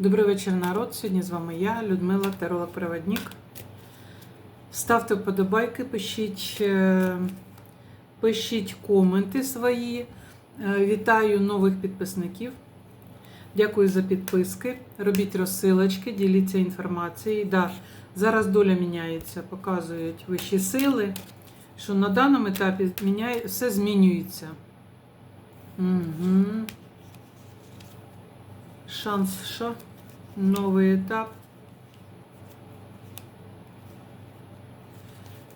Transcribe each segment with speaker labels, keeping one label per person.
Speaker 1: Добрий вечір, народ. Сьогодні з вами я, Людмила, теролог-проводник. Ставте вподобайки, пишіть, е, пишіть коменти свої. Е, Вітаю нових підписників. Дякую за підписки. Робіть розсилочки, діліться інформацією. Да, зараз доля міняється, показують вищі сили, що на даному етапі міняє, все змінюється. Угу. Шанс що? Новий етап.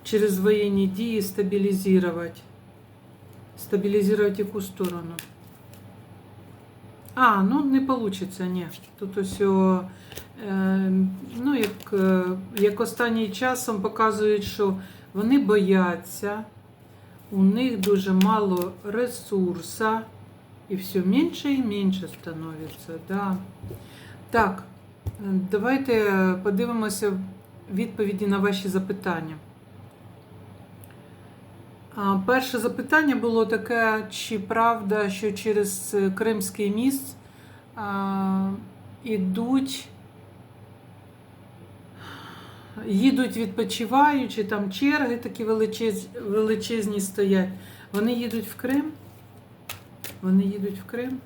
Speaker 1: Через воєнні дії стабілізувати. Стабілізувати яку сторону? А, ну не вийде, ні. Тут ось, о, е, ну, як, е, як останнім часом показують, що вони бояться, у них дуже мало ресурсу, і все менше і менше становиться. Да. Так, давайте подивимося відповіді на ваші запитання. Перше запитання було таке, чи правда, що через Кримський міст ідуть, їдуть відпочиваючи, там черги такі величез, величезні стоять. Вони їдуть в Крим? Вони їдуть в Крим?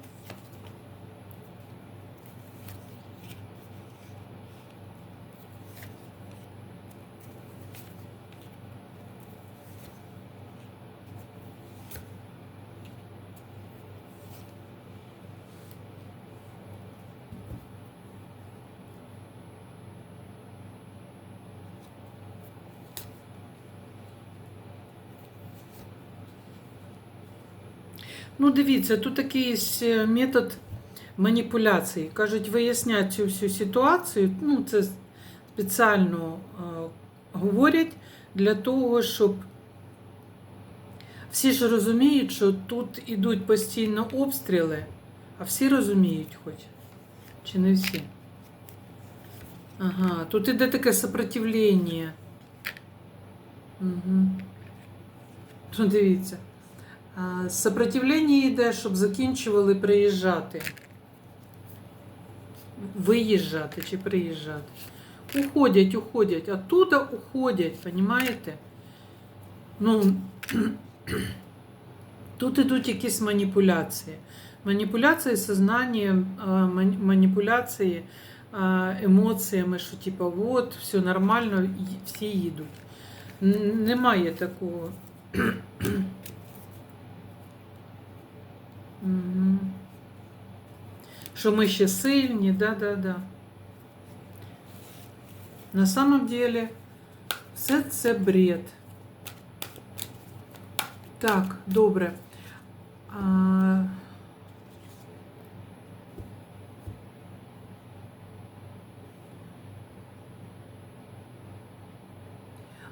Speaker 1: Ну, дивіться, тут якийсь е, метод маніпуляції. Кажуть, вияснять цю всю ситуацію. Ну, це спеціально е, говорять для того, щоб всі ж розуміють, що тут ідуть постійно обстріли, а всі розуміють хоч. Чи не всі? Ага, тут іде таке сопротивлення. Угу. Тут дивіться. А, Сопротивлення йде, щоб закінчували приїжджати. Виїжджати чи приїжджати. Уходять, уходять. Оттуда уходять, розумієте? Ну, тут ідуть якісь маніпуляції. Маніпуляції сознанням, маніпуляції емоціями, що типу, от, все нормально, всі їдуть. Немає такого. Мгм. Що ми ще сильні, да-да-да. На самом деле все це бред. Так, добре. А...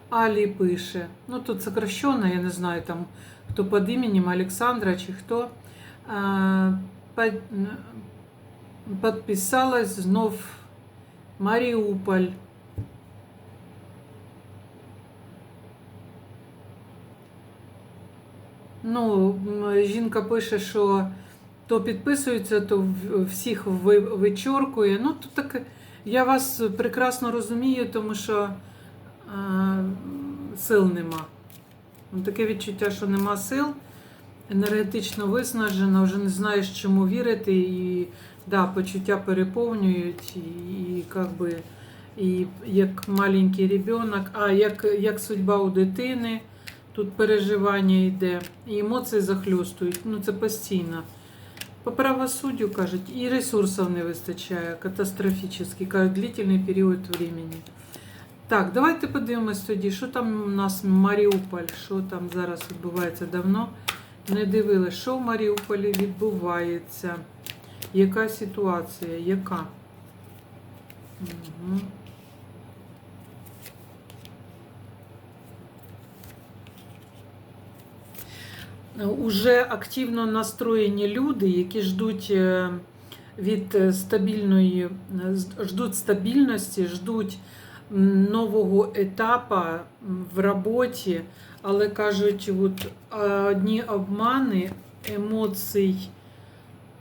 Speaker 1: Алі пише. Ну, тут сокращенно, я не знаю, там, хто під іменем Олександра чи хто. Подписалась знов Маріуполь. Ну, жінка пише, що то підписується, то всіх вичоркує. Ну, тут так я вас прекрасно розумію, тому що а, сил нема. Таке відчуття, що нема сил, енергетично виснажена, вже не знаєш, чому вірити, і да, почуття переповнюють, і, как би, і як маленький ребенок, а як, як судьба у дитини, тут переживання йде, і емоції захльостують. Ну це постійно. По правосуддю кажуть, і ресурсів не вистачає катастрофічно, кажуть, длительний період времени. Так, давайте подивимось тоді, що там у нас Маріуполь, що там зараз відбувається давно. Не дивилась, що в Маріуполі відбувається. Яка ситуація? Яка? Угу. Уже активно настроєні люди, які ждуть е, від стабільної, е, ждуть стабільності, ждуть нового етапу в роботі, але кажуть, от, одні обмани емоцій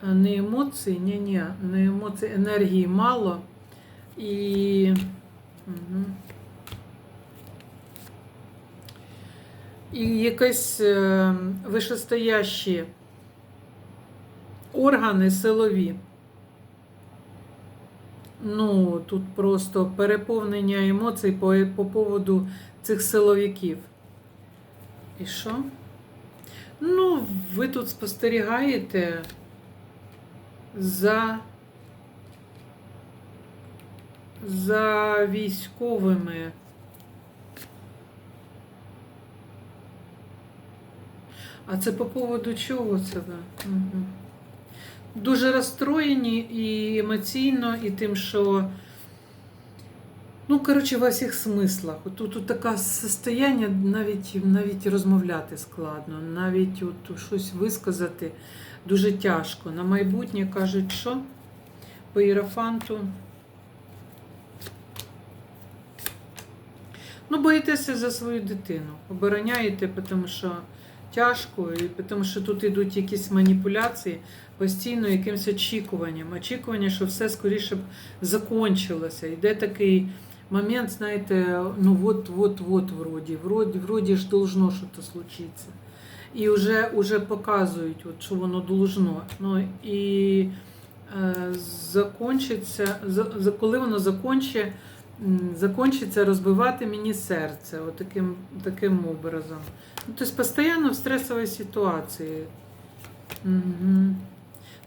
Speaker 1: е, не емоції, ні, ні, не емоції, енергії мало. І. Угу. І якісь е, вишестоящі органи силові. Ну, тут просто переповнення емоцій по, по поводу цих силовиків. І що? Ну, ви тут спостерігаєте за, за військовими. А це по поводу чого це? Угу. Дуже розстроєні і емоційно, і тим, що. Ну, коротше, во всіх смислах. Тут, таке состояння, навіть, навіть розмовляти складно, навіть от щось висказати дуже тяжко. На майбутнє кажуть, що по іерофанту. Ну, боїтеся за свою дитину. Обороняєте, тому що тяжко, тому що тут йдуть якісь маніпуляції, постійно якимось очікуванням. Очікування, що все скоріше б закончилося. Йде такий момент, знаєте, ну от-от-от вроді, вроді, вроді ж должно щось случитися. І вже, вже показують, от, що воно должно. Ну, і е, закончиться, за, за, коли воно закончить, закончиться розбивати мені серце от таким, образом. Ну, тобто постійно в стресовій ситуації. Угу.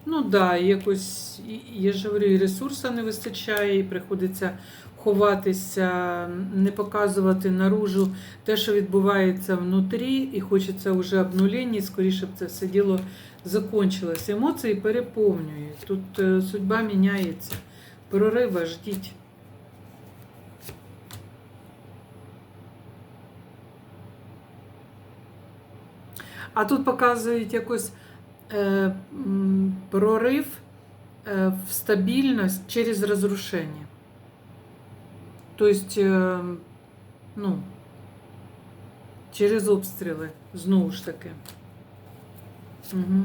Speaker 1: Ну так, да, якось, я ж говорю, і ресурсу не вистачає, і приходиться ховатися, не показувати наружу те, що відбувається внутрі, і хочеться вже обнулення, скоріше б це все діло закончилось. Емоції переповнюють. Тут е, судьба міняється. Прорива ждіть. А тут показують якось е, прорив е, в стабільність через розрушення. Тобто, е, ну, через обстріли, знову ж таки. Угу.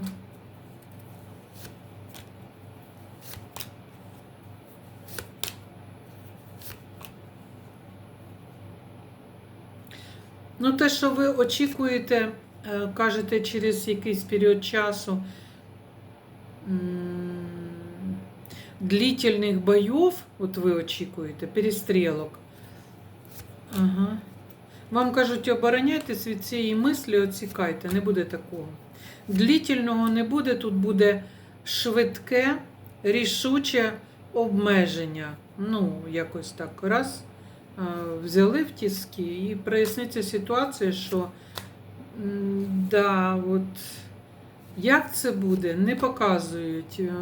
Speaker 1: Ну, те, що ви очікуєте. Е, кажете, через якийсь період часу длительних бойов, от ви очікуєте, перестрілок. Ага. Вам кажуть, обороняйтесь від цієї мислі, оцікайте, не буде такого. Длительного не буде, тут буде швидке, рішуче обмеження. Ну, якось так. Раз, взяли в тіски і проясниться ситуація, що Да, от як це буде, не показують. Е,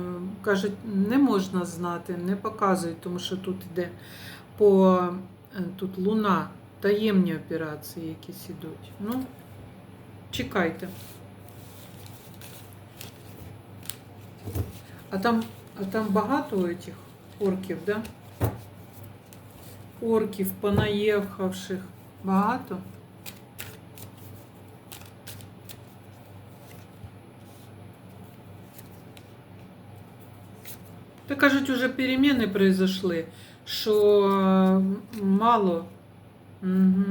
Speaker 1: кажуть, не можна знати, не показують, тому що тут йде по е, тут луна, таємні операції якісь ідуть. Ну, чекайте. А там, а там багато этих орків, да? Орків, понаїхавших. Багато? Та кажуть, уже переміни произошли, що е, мало. Угу.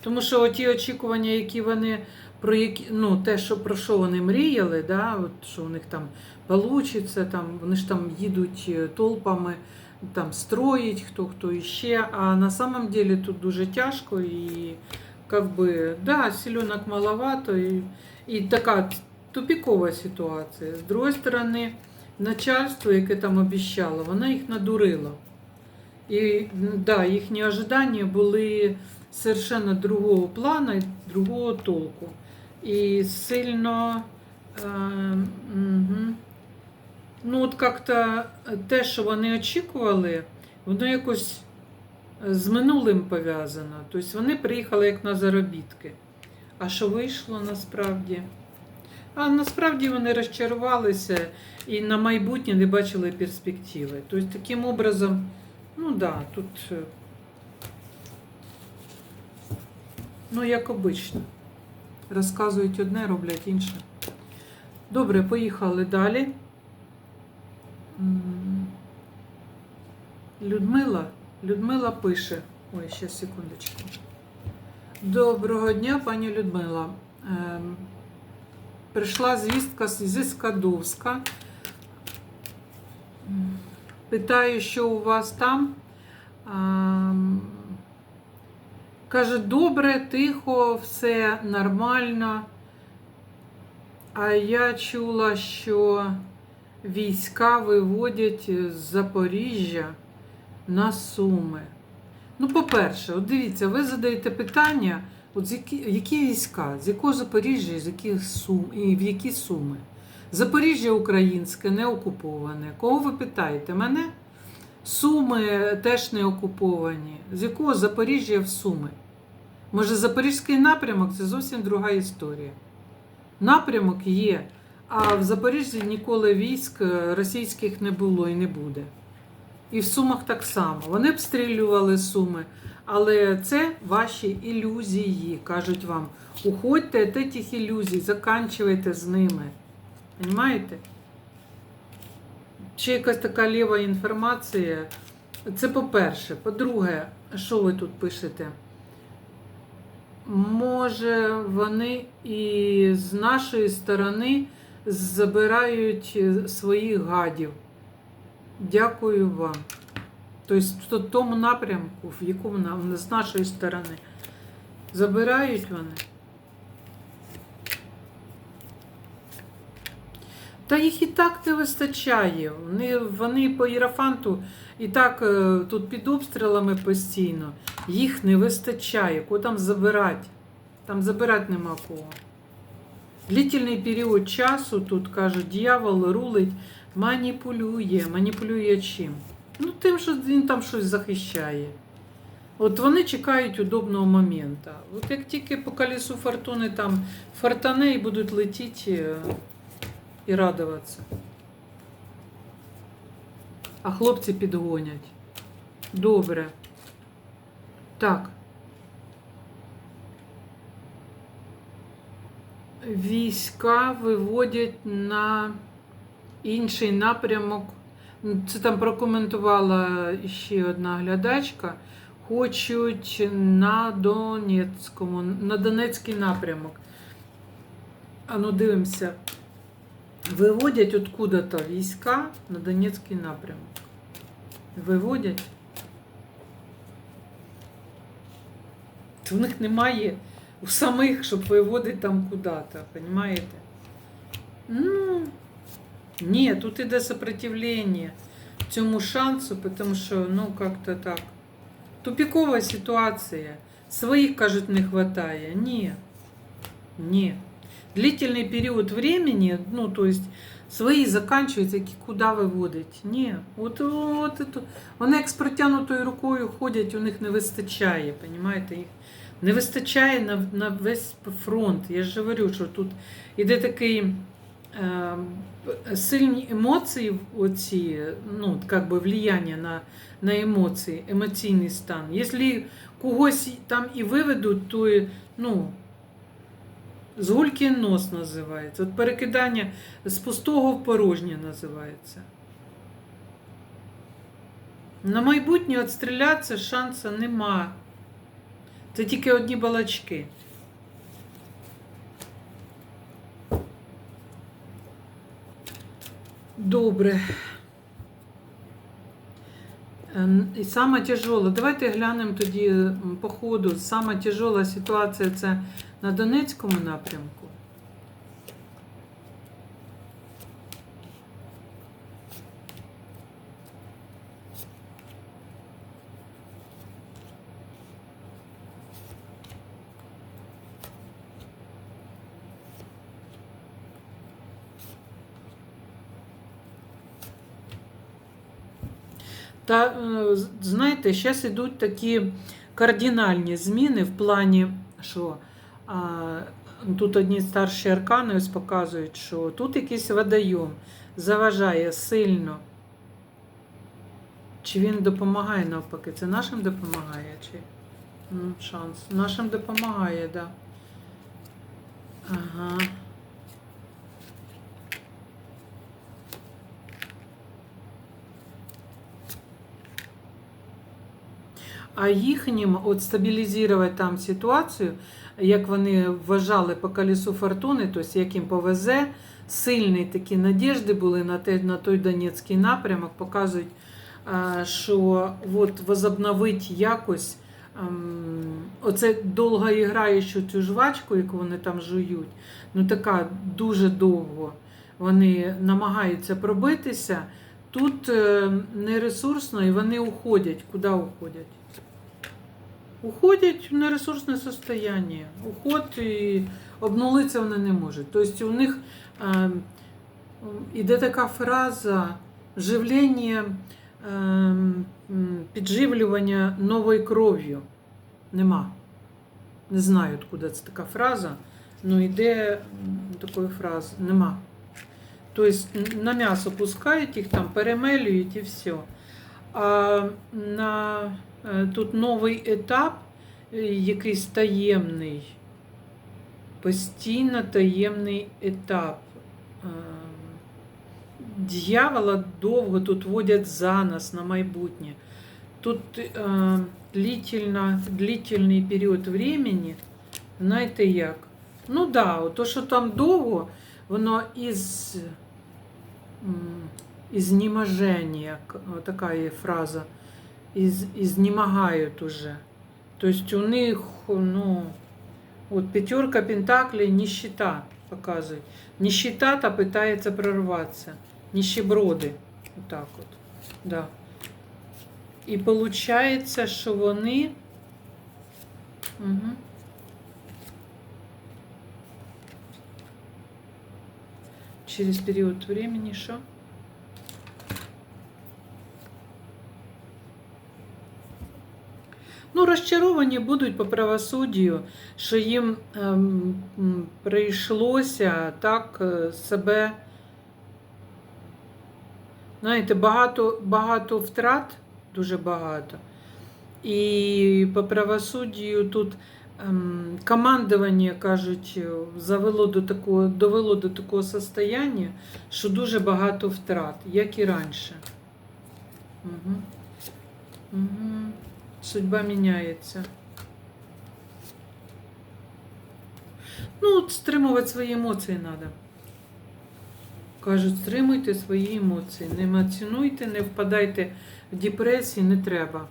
Speaker 1: Тому що ті очікування, які вони про які, ну, те, що про що вони мріяли, да, от, що у них там вийде, там, вони ж там їдуть е, толпами, там строїть хто хто іще. А на самом деле тут дуже тяжко і как би, да, сіленок маловато, і, і така тупікова ситуація. З другої сторони начальство, яке там обіщало, воно їх надурило. І да, їхні ожидання були совершенно другого плану другого толку. І сильно е, угу. ну от як-то те, що вони очікували, воно якось з минулим пов'язано. Тобто вони приїхали як на заробітки. А що вийшло насправді? А насправді вони розчарувалися і на майбутнє не бачили перспективи. Тобто, таким образом, ну так, да, тут, е, ну, як обично, розказують одне, роблять інше. Добре, поїхали далі. Людмила. Людмила пише. Ой, ще секундочку. Доброго дня, пані Людмила. Прийшла звістка зі Скадовська. Питаю, що у вас там. Каже, добре, тихо, все нормально. А я чула, що війська виводять з Запоріжжя на Суми. Ну, по-перше, от дивіться, ви задаєте питання, от які, які війська, з якого Запоріжжя з яких Сум, і в які Суми? Запоріжжя українське, не окуповане. Кого ви питаєте? Мене? Суми теж не окуповані. З якого Запоріжжя в Суми? Може, Запорізький напрямок це зовсім друга історія. Напрямок є, а в Запоріжжі ніколи військ е, російських не було і не буде. І в Сумах так само. Вони обстрілювали Суми, але це ваші ілюзії, кажуть вам. Уходьте від тих ілюзій, заканчивайте з ними. Понимаєте? Ще якась така ліва інформація. Це по-перше. По-друге, що ви тут пишете? Може, вони і з нашої сторони забирають е, своїх гадів. Дякую вам. Тобто, в тому напрямку, в якому нам з нашої сторони забирають вони. Та їх і так не вистачає. Вони, вони по Єрафанту і так е, тут під обстрілами постійно. Їх не вистачає. Кого там забирати? Там забирати нема кого. Длительний період часу, тут кажуть, дьявол рулить, маніпулює. Маніпулює чим? Ну, тим, що він там щось захищає. От вони чекають удобного моменту. От як тільки по колесу фортуни там фортане і будуть летіти е, і радуватися. А хлопці підгонять. Добре. Так. Війська виводять на інший напрямок. Це там прокоментувала ще одна глядачка. Хочуть на Донецькому, на Донецький напрямок. А ну дивимося. Виводять откуда-то війська на Донецький напрямок. Виводять. У них немає у самих, щоб виводити там куди-то, понимаєте? Ну, ні, тут іде сопротивлення цьому шансу, тому що, ну, как-то так. Тупікова ситуація. Своїх, кажуть, не вистачає. Ні. Ні. Длительный период времени, ну, то есть свої заканчуються, які куди виводить. Ні. От, от, от, вони як з протягнутою рукою ходять, у них не вистачає, понимаєте? Їх не вистачає на, на весь фронт. Я ж говорю, що тут іде такий е, сильні емоції, оці, ну, как би влияння на, на емоції, емоційний стан. Якщо когось там і виведуть, то ну, з нос називається. От перекидання з пустого в порожнє називається. На майбутнє відстрілятися шансу нема. Це тільки одні балачки. Добре. Ем, І саме тяжола. Давайте глянемо тоді по ходу. Сама тяжола ситуація це на Донецькому напрямку. Та е, знаєте, зараз йдуть такі кардинальні зміни в плані, що а, тут одні старші аркани ось показують, що тут якийсь водойом заважає сильно. Чи він допомагає навпаки? Це нашим допомагає? Чи М, шанс? Нашим допомагає, так. Да. Ага. А їхнім от стабілізувати там ситуацію, як вони вважали по колесу фортуни, тобто як їм повезе, сильні такі надіжди були на, те, на той Донецький напрямок, показують, що от возобновить якось. ем, Оце довго грає, цю жвачку, яку вони там жують, ну така дуже довго вони намагаються пробитися. Тут е, не ресурсно і вони уходять. Куди уходять? Уходять в нересурсне состояние. Уход і обнулитися вони не можуть. Тобто у них е, іде така фраза живлення, е, підживлювання новою кров'ю. Нема. Не знаю, откуда це така фраза, але йде такої фрази. Нема. Тобто на м'ясо пускають їх там, перемелюють і все. А на тут новий етап, е, якийсь таємний, постійно таємний етап. Е, Дьявола довго тут водять за нас на майбутнє. Тут е, длительно, длительний період времени, знаєте як? Ну так, да, то, що там довго, воно із, м, изнеможения, к- вот такая Фраза, из, изнемогают уже. То есть у них, ну, вот пятерка пентаклей, нищета показывает. Нищета-то пытается прорваться. Нищеброди. Вот так вот. Да. І получается, що вони. Угу. Через период времени що? Ну, розчаровані будуть по правосуддю, що їм ем, прийшлося так е, себе. Знаєте, багато, багато втрат, дуже багато. І по правосуддю тут ем, командування, кажуть, завело до такого, довело до такого состояння, що дуже багато втрат, як і раніше. Угу. Угу. Судьба міняється. Ну, от стримувати свої емоції треба. Кажуть, стримуйте свої емоції. Не емоціонуйте, не впадайте в депресію, не треба.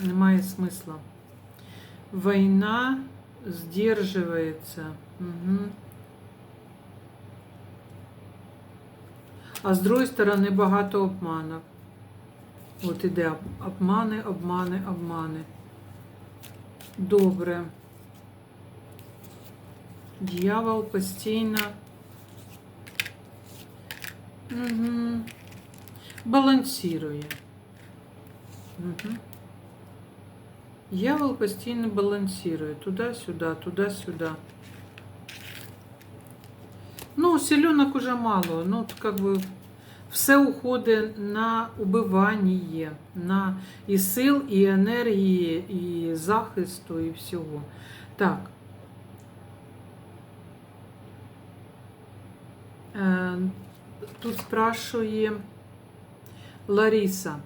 Speaker 1: Немає смисла. Війна здержується. Угу. А з другої сторони багато обманів. От іде об- обмани, обмани, обмани. Добре. Дьявол постійно. Угу. Балансирує. Угу. Дьявол постійно балансирує. Туди-сюди, туди-сюди. Ну, селенок уже мало. Ну, от как бы все уходить на убивання, на і сил, і енергії, і захисту, і всього. Так. Е, Тут спрашує Лариса,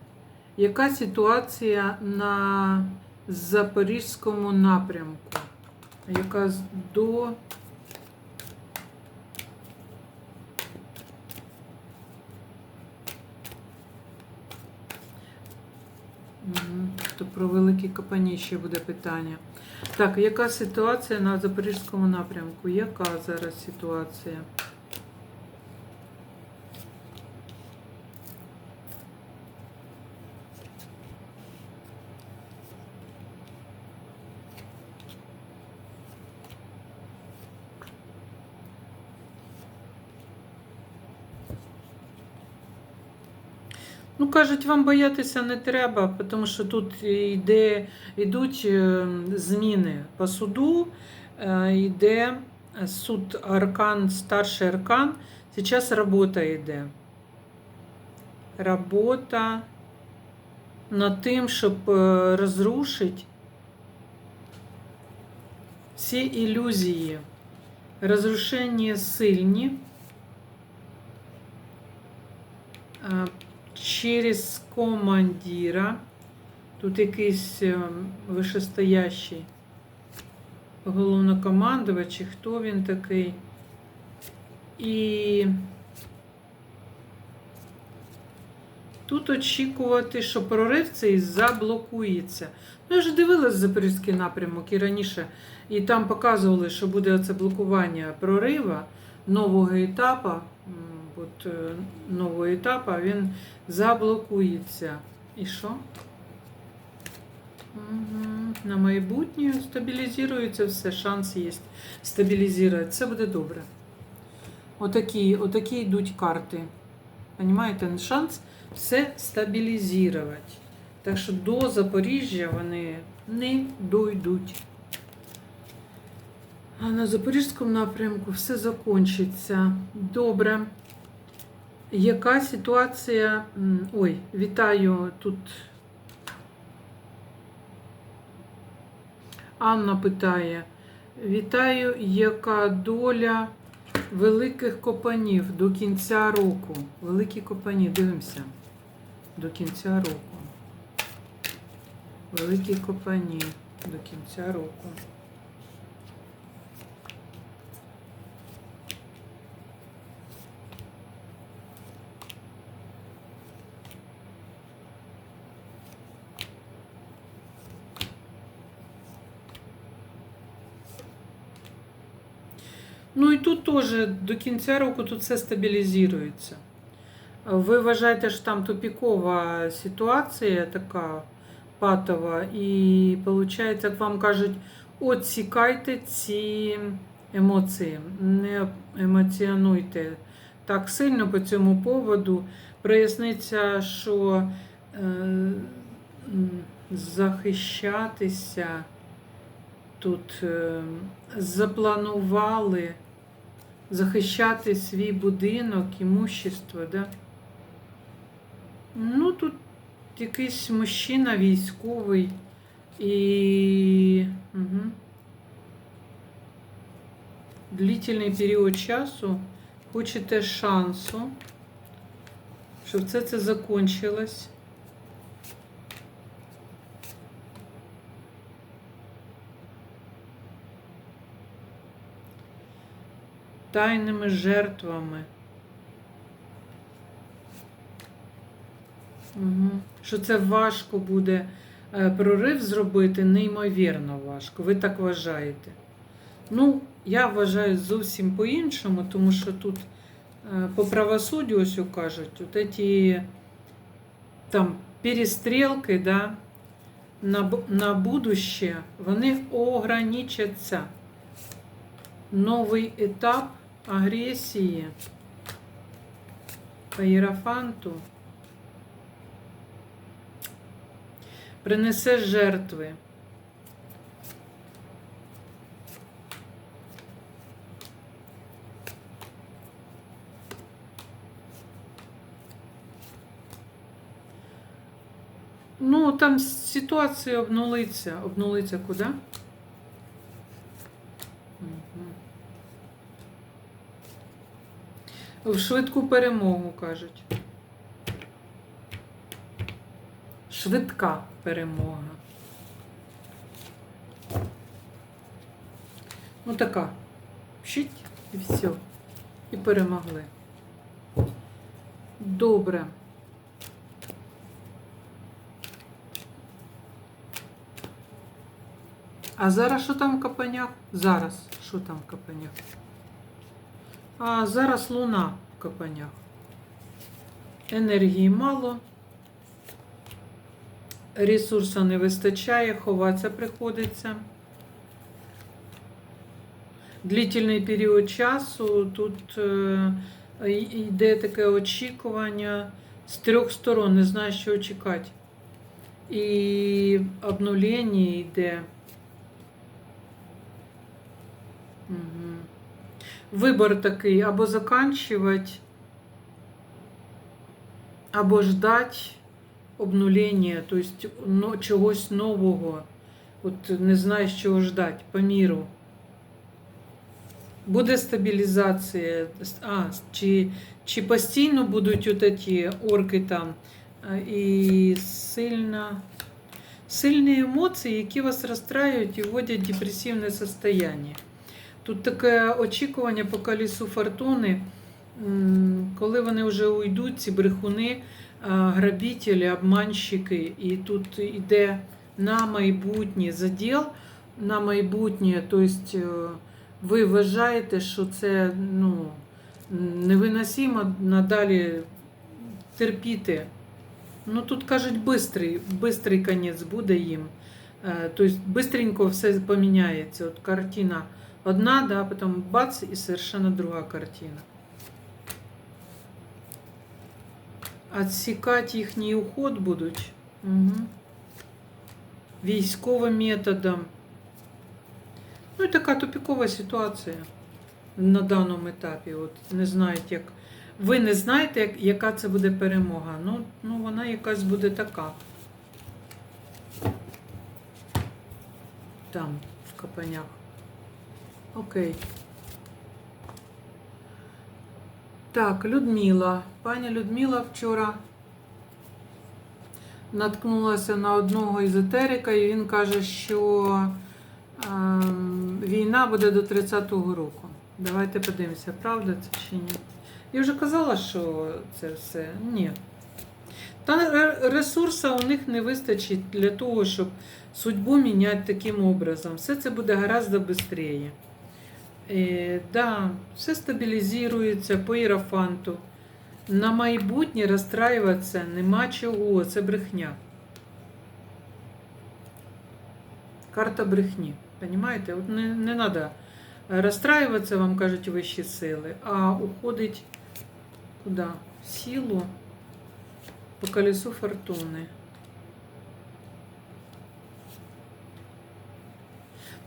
Speaker 1: яка ситуація на Запорізькому напрямку? Яка до Мгм. То про великі копані ще буде питання. Так, яка ситуація на Запорізькому напрямку? Яка зараз ситуація? Кажуть, вам боятися не треба, тому що тут йде, йдуть е, зміни по суду, е, йде суд аркан, старший аркан. Зараз робота йде. Робота над тим, щоб е, розрушити всі ілюзії. Розрушення сильні. Через командира Тут якийсь е, вишестоящий головнокомандувач, чи хто він такий. І тут очікувати, що прорив цей заблокується. Ну, я ж дивилась Запорізький напрямок і раніше, і там показували, що буде оце блокування прорива нового етапу. От е, нового етапу він заблокується. І що? Мгм. На майбутнє стабілізується все, шанс є стабілізувати. Це буде добре. Отакі, отакі йдуть карти. Понимаєте, шанс все стабілізувати. Так що до Запоріжжя вони не дойдуть. А на Запорізькому напрямку все закінчиться. Добре. Яка ситуація? Ой, вітаю тут. Анна питає: Вітаю, яка доля великих копанів до кінця року? Великі копані, дивимося. До кінця року. Великі копані до кінця року. Ну і тут теж до кінця року тут все стабілізується. Ви вважаєте, що там тупікова ситуація така патова, і виходить, як вам кажуть, отсікайте ці емоції, не емоціонуйте так сильно по цьому поводу. Проясниться, що е, захищатися тут е, запланували захищати свій будинок, імущество, да? Ну, тут якийсь мужчина військовий і угу. длительний період часу хочете шансу, щоб це це закончилось. Тайними жертвами. Угу. Що це важко буде е, прорив зробити, неймовірно важко. Ви так вважаєте. Ну, я вважаю зовсім по-іншому, тому що тут е, по правосуддю ось кажуть, от ці там перестрілки, да, на, на будуще, вони ограничаться. Новий етап агресії по Єрофанту принесе жертви. Ну, там ситуація обнулиться. Обнулиться куди? В швидку перемогу кажуть. Швидка перемога. Ну така. Щить і все. І перемогли. Добре. А зараз що там в капанях? Зараз. Що там в капанях? А зараз луна в капанях. Енергії мало. Ресурсу не вистачає, ховатися приходиться. Длительний період часу. Тут е, йде таке очікування з трьох сторон, не знаю, що чекати. І обнулення йде. Угу. Вибор такий, або заканчивать, або ждать обнулення, тобто ну, чогось нового. От не знаєш, чого ждать по міру. Буде стабілізація. А, чи, чи постійно будуть от ці орки там і сильна. сильні емоції, які вас розстраюють і вводять в депресивне состояние. Тут таке очікування по колесу фортуни, коли вони вже уйдуть, ці брехуни, а, грабителі, обманщики, і тут йде на майбутнє заділ, на майбутнє, тобто ви вважаєте, що це ну, невиносимо надалі терпіти. Ну тут кажуть, бистрий, бистрий конець буде їм. Е, Тобто бистренько все поміняється. От картина одна, да, потім бац, і совершенно друга картина. Отсікати їхній уход будуть. Угу. Військовим методом. Ну і така тупікова ситуація на даному етапі. От не знають, як. Ви не знаєте, як, яка це буде перемога. Ну, ну вона якась буде така. Там, в капанях. Окей. Так, Людмила. Пані Людмила вчора наткнулася на одного езотерика, і він каже, що ем, війна буде до 30-го року. Давайте подивимося, правда це чи ні. Я вже казала, що це все. Ні. Та ре- ресурсу у них не вистачить для того, щоб судьбу міняти таким образом. Все це буде гораздо швидше. Е, да, все стабілізується по іерофанту. На майбутнє розстраюватися нема чого, це брехня. Карта брехні. Понимаєте? От не, не треба розстраюватися, вам кажуть вищі сили, а уходить куди? В силу по колесу фортуни.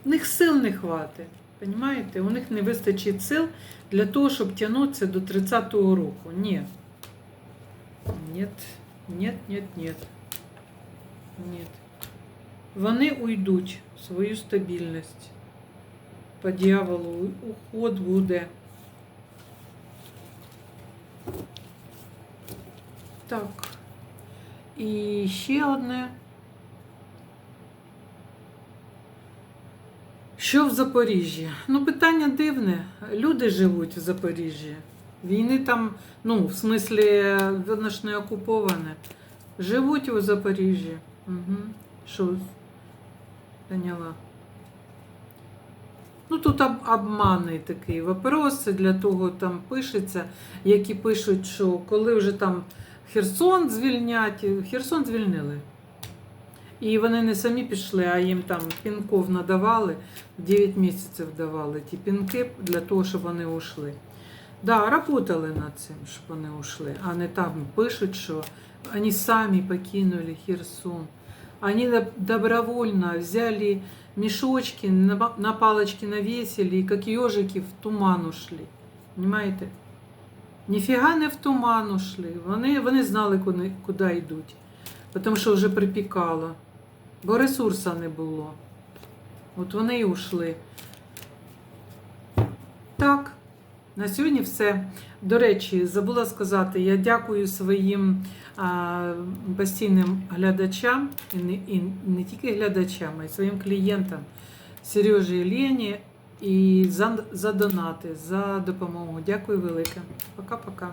Speaker 1: В них сил не хватить. Понимаєте? У них не вистачить сил для того, щоб тягнутися до 30-го року. Ні. Нет, нет, нет, нет. Нет. Вони уйдуть в свою стабільність. По дьяволу уход буде. Так. І ще одне. Що в Запоріжжі? Ну, питання дивне. Люди живуть в Запоріжжі. Війни там, ну, в смислі, видно ж не окуповане. Живуть у Запоріжжі. Угу. Що? Поняла. Ну, тут об, обманний такий вопрос, для того там пишеться, які пишуть, що коли вже там Херсон звільнять, Херсон звільнили. І вони не самі пішли, а їм там пінков надавали, 9 місяців давали ті пінки для того, щоб вони ушли. Да, работали над цим, щоб вони ушли, а не там пишуть, що вони самі покинули Херсон. Они добровольно взяли мешочки, на палочки навесили, и как ежики в туман ушли. Понимаєте? Ніфіга не в туман ушли. Вони, вони знали, куди, куди йдуть. Тому що вже припікало. Бо ресурсу не було. От вони і ушли. Так, на сьогодні все. До речі, забула сказати, я дякую своїм а, постійним глядачам, і не, і не тільки глядачам, а й своїм клієнтам Сережі і Лені і за, за донати, за допомогу. Дякую велике. Пока-пока.